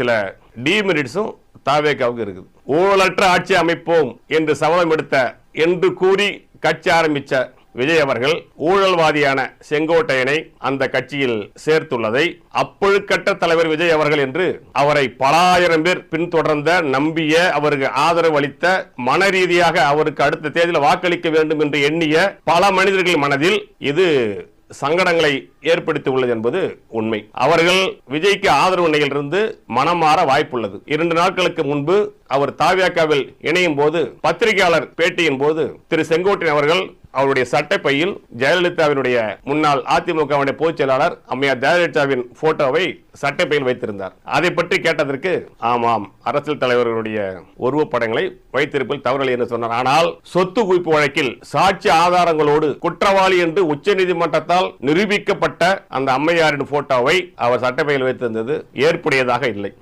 சில டிமெரிட்ஸும் தாவேக்காவுக்கு இருக்குது. ஊழலற்ற ஆட்சி அமைப்போம் என்று சபதம் எடுத்த என்று கூறி கட்சி ஆரம்பித்த விஜய் அவர்கள் ஊழல்வாதியான செங்கோட்டையனை அந்த கட்சியில் சேர்த்துள்ளதை அப்பொழுக்கட்ட தலைவர் விஜய் அவர்கள் என்று அவரை பல ஆயிரம் பேர் பின்தொடர்ந்த நம்பிய அவருக்கு ஆதரவு அளித்த மன ரீதியாக அவருக்கு அடுத்த தேதியில் வாக்களிக்க வேண்டும் என்று எண்ணிய பல மனிதர்கள் மனதில் இது சங்கடங்களை ஏற்படுத்தி உள்ளது என்பது உண்மை. அவர்கள் விஜய்க்கு ஆதரவு நிலையிலிருந்து மனம் மாற வாய்ப்புள்ளது. இரண்டு நாட்களுக்கு முன்பு அவர் தாவியாக்காவில் இணையும் போது பத்திரிகையாளர் பேட்டியின் போது திரு செங்கோட்டையன் அவர்கள் அவருடைய சட்டைப்பையில் ஜெயலலிதாவினுடைய முன்னாள் அதிமுகவுடைய பொதுச் செயலாளர் அம்மையார் ஜெயலலிதாவின் போட்டோவை சட்டைப்பையில் வைத்திருந்தார். அதை பற்றி கேட்டதற்கு ஆமாம் அரசியல் தலைவர்களுடைய உருவப்படங்களை வைத்திருப்பில் தவறில்லை என்று சொன்னார். ஆனால் சொத்து குவிப்பு வழக்கில் சாட்சி ஆதாரங்களோடு குற்றவாளி என்று உச்சநீதிமன்றத்தால் நிரூபிக்கப்பட்ட அந்த அம்மையாரின் போட்டோவை அவர் சட்டப்பையில் வைத்திருந்தது ஏற்புடையதாக இல்லை.